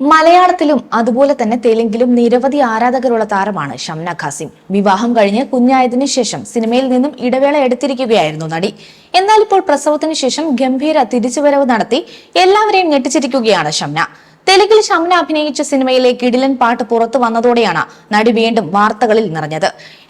മലയാളത്തിലും അതുപോലെ തന്നെ തെലുങ്കിലും നിരവധി ആരാധകരുള്ള താരമാണ് ഷംന ഖാസിം. വിവാഹം കഴിഞ്ഞ് കുഞ്ഞായതിനു ശേഷം സിനിമയിൽ നിന്നും ഇടവേള എടുത്തിരിക്കുകയായിരുന്നു നടി. എന്നാൽ ഇപ്പോൾ പ്രസവത്തിന് ശേഷം ഗംഭീര തിരിച്ചുവരവ് നടത്തി എല്ലാവരെയും ഞെട്ടിച്ചിരിക്കുകയാണ് ഷംന. തെലുങ്കിൽ ഷംന അഭിനയിച്ച സിനിമയിലെ കിടിലൻ പാട്ട് പുറത്തു വന്നതോടെയാണ് നടി വീണ്ടും വാർത്തകളിൽ നിറഞ്ഞത്.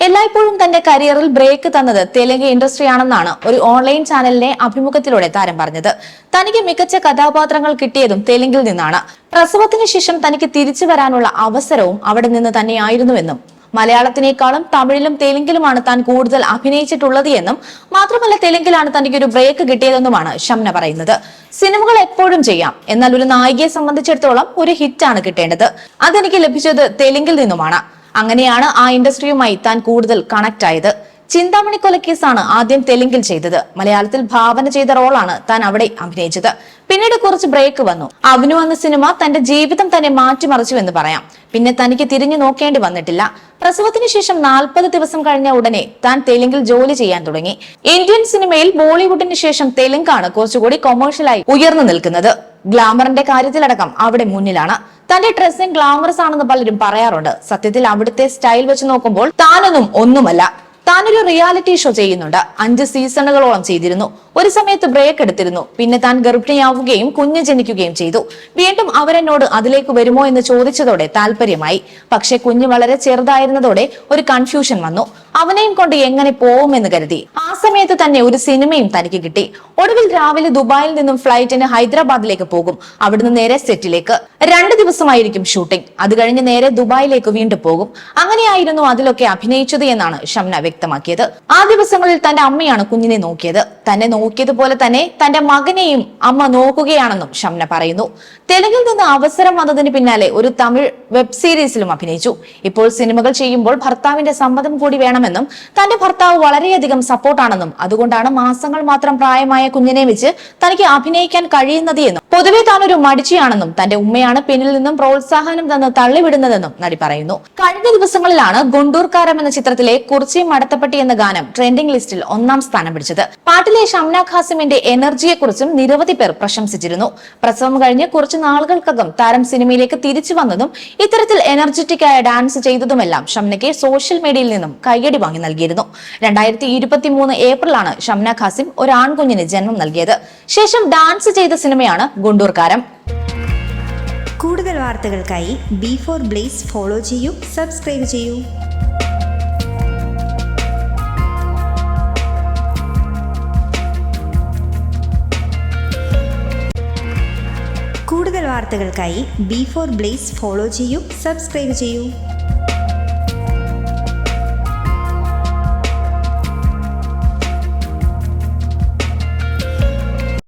എല്ലായ്പ്പോഴും തന്റെ കരിയറിൽ ബ്രേക്ക് തന്നത് തെലുങ്ക് ഇൻഡസ്ട്രിയാണെന്നാണ് ഒരു ഓൺലൈൻ ചാനലിനെ അഭിമുഖത്തിലൂടെ താരം പറഞ്ഞത്. തനിക്ക് മികച്ച കഥാപാത്രങ്ങൾ കിട്ടിയതും തെലുങ്കിൽ നിന്നാണ്. പ്രസവത്തിന് ശേഷം തനിക്ക് തിരിച്ചു വരാനുള്ള അവസരവും അവിടെ നിന്ന് തന്നെയായിരുന്നുവെന്നും മലയാളത്തിനേക്കാളും തമിഴിലും തെലുങ്കിലുമാണ് താൻ കൂടുതൽ അഭിനയിച്ചിട്ടുള്ളത് എന്നും മാത്രമല്ല തെലുങ്കിലാണ് തനിക്ക് ഒരു ബ്രേക്ക് കിട്ടിയതെന്നുമാണ് ഷംന പറയുന്നത്. സിനിമകൾ എപ്പോഴും ചെയ്യാം. എന്നാൽ ഒരു നായികയെ സംബന്ധിച്ചിടത്തോളം ഒരു ഹിറ്റാണ് കിട്ടേണ്ടത്. അതെനിക്ക് ലഭിച്ചത് തെലുങ്കിൽ നിന്നുമാണ്. അങ്ങനെയാണ് ആ ഇൻഡസ്ട്രിയുമായി താൻ കൂടുതൽ കണക്ട് ആയത്. ചിന്താമണി കൊലക്കേസാണ് ആദ്യം തെലുങ്കിൽ ചെയ്തത്. മലയാളത്തിൽ ഭാവന ചെയ്ത റോളാണ് താൻ അവിടെ അഭിനയിച്ചത്. പിന്നീട് കുറച്ച് ബ്രേക്ക് വന്നു. അവനു എന്ന സിനിമ തന്റെ ജീവിതം തന്നെ മാറ്റിമറിച്ചു എന്ന് പറയാം. പിന്നെ തനിക്ക് തിരിഞ്ഞു നോക്കേണ്ടി വന്നിട്ടില്ല. പ്രസവത്തിന് ശേഷം നാൽപ്പത് ദിവസം കഴിഞ്ഞ ഉടനെ താൻ തെലുങ്കിൽ ജോലി ചെയ്യാൻ തുടങ്ങി. ഇന്ത്യൻ സിനിമയിൽ ബോളിവുഡിന് ശേഷം തെലുങ്കാണ് കുറച്ചുകൂടി കൊമേഴ്ഷ്യലായി ഉയർന്നു നിൽക്കുന്നത്. ഗ്ലാമറിന്റെ കാര്യത്തിലടക്കം അവിടെ മുന്നിലാണ്. തന്റെ ഡ്രസ്സിംഗ് ഗ്ലാമറസ് ആണെന്ന് പലരും പറയാറുണ്ട്. സത്യത്തിൽ അവിടുത്തെ സ്റ്റൈൽ വെച്ച് നോക്കുമ്പോൾ താനൊന്നും ഒന്നുമല്ല. താനൊരു റിയാലിറ്റി ഷോ ചെയ്യുന്നുണ്ട്. അഞ്ച് സീസണുകളോളം ചെയ്തിരുന്നു. ഒരു സമയത്ത് ബ്രേക്ക് എടുത്തിരുന്നു. പിന്നെ താൻ ഗർഭിണിയാവുകയും കുഞ്ഞ് ജനിക്കുകയും ചെയ്തു. വീണ്ടും അവരെന്നോട് അതിലേക്ക് വരുമോ എന്ന് ചോദിച്ചതോടെ താല്പര്യമായി പക്ഷെ കുഞ്ഞ് വളരെ ചെറുതായിരുന്നതോടെ ഒരു കൺഫ്യൂഷൻ വന്നു. അവനെയും കൊണ്ട് എങ്ങനെ പോവുമെന്ന് കരുതി. ആ സമയത്ത് തന്നെ ഒരു സിനിമയും തനിക്ക് കിട്ടി. ഒടുവിൽ രാവിലെ ദുബായിൽ നിന്നും ഫ്ലൈറ്റിന് ഹൈദരാബാദിലേക്ക് പോകും. അവിടുന്ന് നേരെ സെറ്റിലേക്ക്. രണ്ട് ദിവസമായിരിക്കും ഷൂട്ടിംഗ്. അത് കഴിഞ്ഞ് നേരെ ദുബായിലേക്ക് വീണ്ടും പോകും. അങ്ങനെയായിരുന്നു അതിലൊക്കെ അഭിനയിച്ചത് എന്നാണ് ഷംന വ്യക്തമാക്കിയത്. ആ ദിവസങ്ങളിൽ തന്റെ അമ്മയാണ് കുഞ്ഞിനെ നോക്കിയത്. തന്നെ നോക്കിയതുപോലെ തന്നെ തന്റെ മകനെയും അമ്മ നോക്കുകയാണെന്നും ഷംന പറയുന്നു. തെലുങ്കിൽ നിന്ന് അവസരം വന്നതിന് പിന്നാലെ ഒരു തമിഴ് വെബ് സീരീസിലും അഭിനയിച്ചു. ഇപ്പോൾ സിനിമകൾ ചെയ്യുമ്പോൾ ഭർത്താവിന്റെ സമ്മതം കൂടി വേണമെന്നും തന്റെ ഭർത്താവ് വളരെയധികം സപ്പോർട്ടാണെന്നും അതുകൊണ്ടാണ് മാസങ്ങൾ മാത്രം പ്രായമായ കുഞ്ഞിനെ വെച്ച് തനിക്ക് അഭിനയിക്കാൻ കഴിയുന്നത് എന്നും പൊതുവെ താൻ ഒരു മടിച്ചിയാണെന്നും തന്റെ ഉമ്മയാണ് പിന്നിൽ നിന്നും പ്രോത്സാഹനം തന്ന് തള്ളിവിടുന്നതെന്നും നടി പറയുന്നു. കഴിഞ്ഞ ദിവസങ്ങളിലാണ് ഗുണ്ടൂർക്കാരം എന്ന ചിത്രത്തിലെ കുറിച്ചി മടത്തപ്പെട്ടി എന്ന ഗാനം ട്രെൻഡിംഗ് ലിസ്റ്റിൽ ഒന്നാം സ്ഥാനം പിടിച്ചത്. പാട്ടിലെ ഷംന ഖാസിമിന്റെ എനർജിയെക്കുറിച്ചും നിരവധി പേർ പ്രശംസിച്ചിരുന്നു. പ്രസവം കഴിഞ്ഞ് കുറച്ച് നാളുകൾക്കകം താരം സിനിമയിലേക്ക് തിരിച്ചു വന്നതും ഇത്തരത്തിൽ എനർജറ്റിക് ആയ ഡാൻസ് ചെയ്തതുമെല്ലാം ഷംനയ്ക്ക് സോഷ്യൽ മീഡിയയിൽ നിന്നും കയ്യടി വാങ്ങി നൽകിയിരുന്നു. രണ്ടായിരത്തി ഇരുപത്തി മൂന്ന് ഏപ്രിലാണ് ഷംന ഖാസിം ഒരു ആൺകുഞ്ഞിന് ജന്മം നൽകിയത്. ശേഷം ഡാൻസ് ചെയ്ത സിനിമയാണ് ഗുണ്ടൂർക്കാരം. കൂടുതൽ വാർത്തകൾക്കായി ബി ഫോർ ബ്ലേസ് ഫോളോ ചെയ്യൂ സബ്സ്ക്രൈബ് ചെയ്യൂ. കൂടുതൽ വാർത്തകൾക്കായി ബി ഫോർ ബ്ലേസ് ഫോളോ ചെയ്യൂ സബ്സ്ക്രൈബ് ചെയ്യൂ.